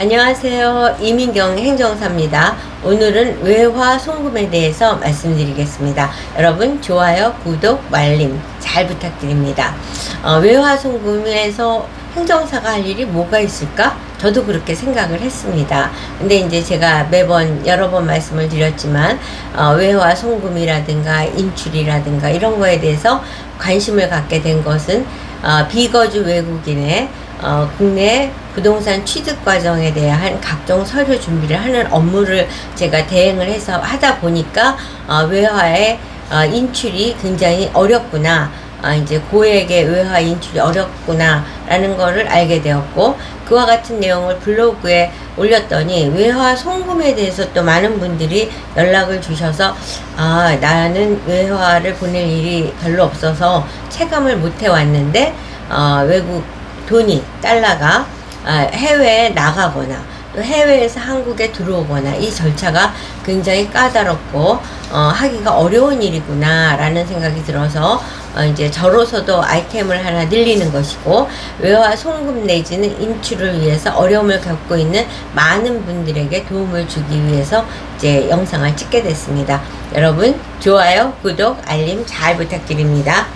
안녕하세요. 이민경 행정사입니다. 오늘은 외화 송금에 대해서 말씀드리겠습니다. 여러분, 좋아요, 구독, 말림 잘 부탁드립니다. 어, 외화 송금에서 행정사가 할 일이 뭐가 있을까? 저도 그렇게 생각을 했습니다. 근데 이제 제가 매번 여러 번 말씀을 드렸지만, 어, 외화 송금이라든가 인출이라든가 이런 거에 대해서 관심을 갖게 된 것은, 어, 비거주 외국인의 어, 국내 부동산 취득 과정에 대한 각종 서류 준비를 하는 업무를 제가 대행을 해서 하다 보니까 어, 외화의 어, 인출이 굉장히 어렵구나. 아, 이제 고액의 외화 인출이 어렵구나라는 거를 알게 되었고 그와 같은 내용을 블로그에 올렸더니 외화 송금에 대해서 또 많은 분들이 연락을 주셔서 아 나는 외화를 보낼 일이 별로 없어서 체감을 못 해왔는데 어, 외국 돈이 달러가 아, 해외에 나가거나 또 해외에서 한국에 들어오거나 이 절차가 굉장히 까다롭고 어, 하기가 어려운 일이구나라는 생각이 들어서 어, 이제 저로서도 아이템을 하나 늘리는 것이고 외화 송금 내지는 인출을 위해서 어려움을 겪고 있는 많은 분들에게 도움을 주기 위해서 이제 영상을 찍게 됐습니다. 여러분 좋아요, 구독, 알림 잘 부탁드립니다.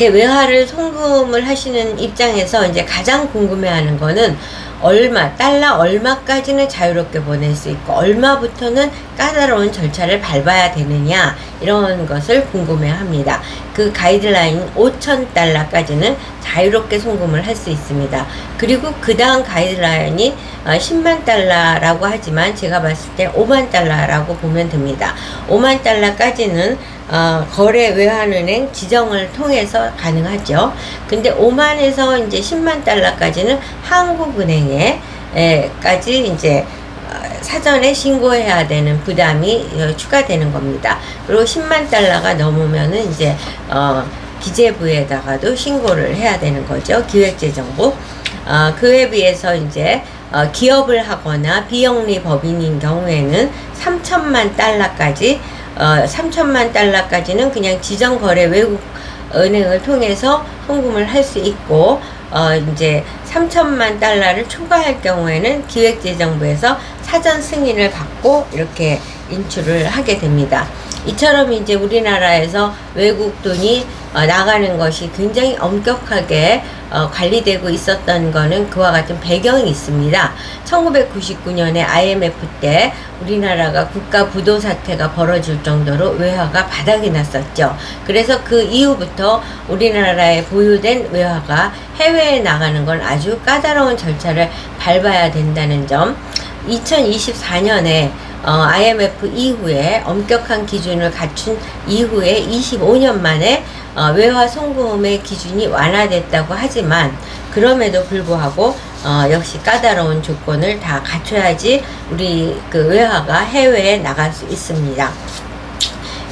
이렇게 외화를 송금을 하시는 입장에서 이제 가장 궁금해하는 거는 얼마, 달러 얼마까지는 자유롭게 보낼 수 있고 얼마부터는 까다로운 절차를 밟아야 되느냐 이런 것을 궁금해 합니다. 그 가이드라인 5천 달러까지는 자유롭게 송금을 할 수 있습니다. 그리고 그 다음 가이드라인이 10만 달러라고 하지만 제가 봤을 때 5만 달러라고 보면 됩니다. 5만 달러까지는 어, 거래 외환은행 지정을 통해서 가능하죠. 근데 5만에서 이제 10만 달러까지는 한국은행에 에까지 이제 어, 사전에 신고해야 되는 부담이 어, 추가되는 겁니다. 그리고 10만 달러가 넘으면은 이제 어, 기재부에다가도 신고를 해야 되는 거죠. 기획재정부. 어, 그에 비해서 이제 어, 기업을 하거나 비영리 법인인 경우에는 3천만 달러까지 어, 3천만 달러까지는 그냥 지정 거래 외국 은행을 통해서 송금을 할 수 있고 어, 이제 3천만 달러를 초과할 경우에는 기획재정부에서 사전 승인을 받고 이렇게 인출을 하게 됩니다. 이처럼 이제 우리나라에서 외국 돈이 어, 나가는 것이 굉장히 엄격하게 어, 관리되고 있었던 거는 그와 같은 배경이 있습니다. 1999년에 IMF 때 우리나라가 국가 부도 사태가 벌어질 정도로 외화가 바닥이 났었죠. 그래서 그 이후부터 우리나라에 보유된 외화가 해외에 나가는 건 아주 까다로운 절차를 밟아야 된다는 점. 2024년에 어, IMF 이후에 엄격한 기준을 갖춘 이후에 25년 만에 어, 외화 송금의 기준이 완화됐다고 하지만 그럼에도 불구하고 어, 역시 까다로운 조건을 다 갖춰야지 우리 그 외화가 해외에 나갈 수 있습니다.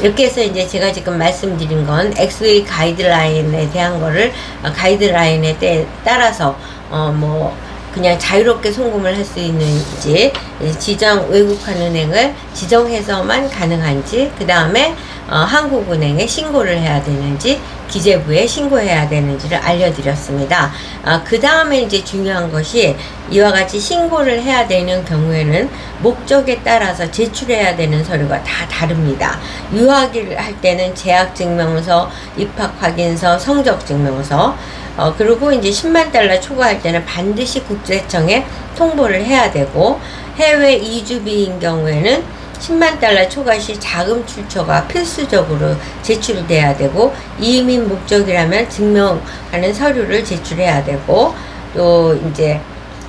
이렇게 해서 이제 제가 지금 말씀드린 건 엑스웨이 가이드라인에 대한 거를 어, 가이드라인에 때- 따라서 어 뭐 그냥 자유롭게 송금을 할 수 있는지 지정 외국한 은행을 지정해서만 가능한지 그 다음에 어, 한국은행에 신고를 해야 되는지 기재부에 신고해야 되는지를 알려드렸습니다. 아, 그 다음에 이제 중요한 것이 이와 같이 신고를 해야 되는 경우에는 목적에 따라서 제출해야 되는 서류가 다 다릅니다. 유학을 할 때는 재학증명서, 입학확인서, 성적증명서, 어, 그리고 이제 10만 달러 초과할 때는 반드시 국세청에 통보를 해야 되고 해외 이주비인 경우에는 10만 달러 초과 시 자금 출처가 필수적으로 제출돼야 되고 이민 목적이라면 증명하는 서류를 제출해야 되고 또 이제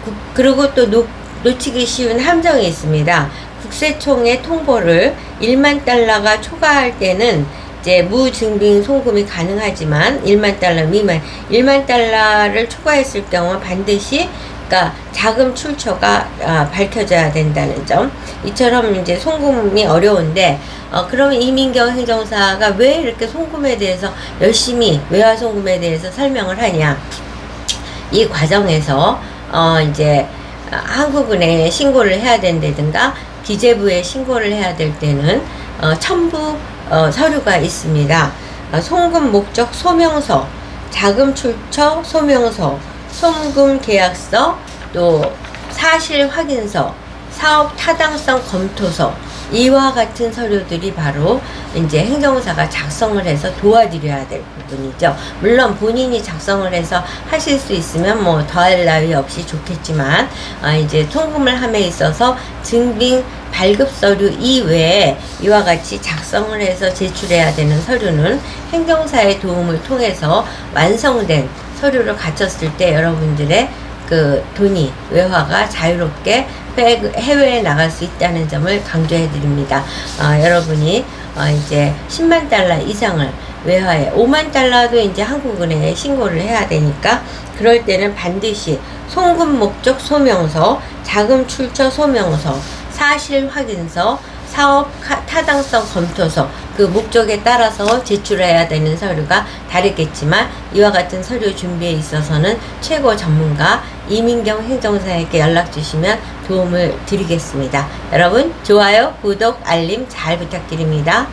국- 그리고 또 놓, 놓치기 쉬운 함정이 있습니다. 국세청의 통보를 1만 달러가 초과할 때는 이제 무증빙 송금이 가능하지만 1만 달러 미만 1만 달러를 초과했을 경우 반드시 그러니까 자금 출처가 아, 밝혀져야 된다는 점. 이처럼 이제 송금이 어려운데 어, 그러면 이민경 행정사가 왜 이렇게 송금에 대해서 열심히 외화 송금에 대해서 설명을 하냐? 이 과정에서 어 이제 한국은행에 신고를 해야 된다든가 기재부에 신고를 해야 될 때는 어 첨부 어 서류가 있습니다. 어 송금 목적 소명서, 자금 출처 소명서, 송금 계약서, 또 사실 확인서, 사업 타당성 검토서 이와 같은 서류들이 바로 이제 행정사가 작성을 해서 도와드려야 될 부분이죠. 물론 본인이 작성을 해서 하실 수 있으면 뭐 더할 나위 없이 좋겠지만 아 이제 송금을 함에 있어서 증빙 발급 서류 이외에 이와 같이 작성을 해서 제출해야 되는 서류는 행정사의 도움을 통해서 완성된 서류를 갖췄을 때 여러분들의 그 돈이 외화가 자유롭게 해- 해외에 나갈 수 있다는 점을 강조해 드립니다. 아, 여러분이 어, 이제 10만 달러 이상을 외화에 5만 달러도 이제 한국은행에 신고를 해야 되니까 그럴 때는 반드시 송금 목적 소명서, 자금 출처 소명서, 사실 확인서, 사업 카- 타당성 검토서 그 목적에 따라서 제출해야 되는 서류가 다르겠지만 이와 같은 서류 준비에 있어서는 최고 전문가 이민경 행정사에게 연락 주시면 도움을 드리겠습니다. 여러분 좋아요, 구독, 알림 잘 부탁드립니다.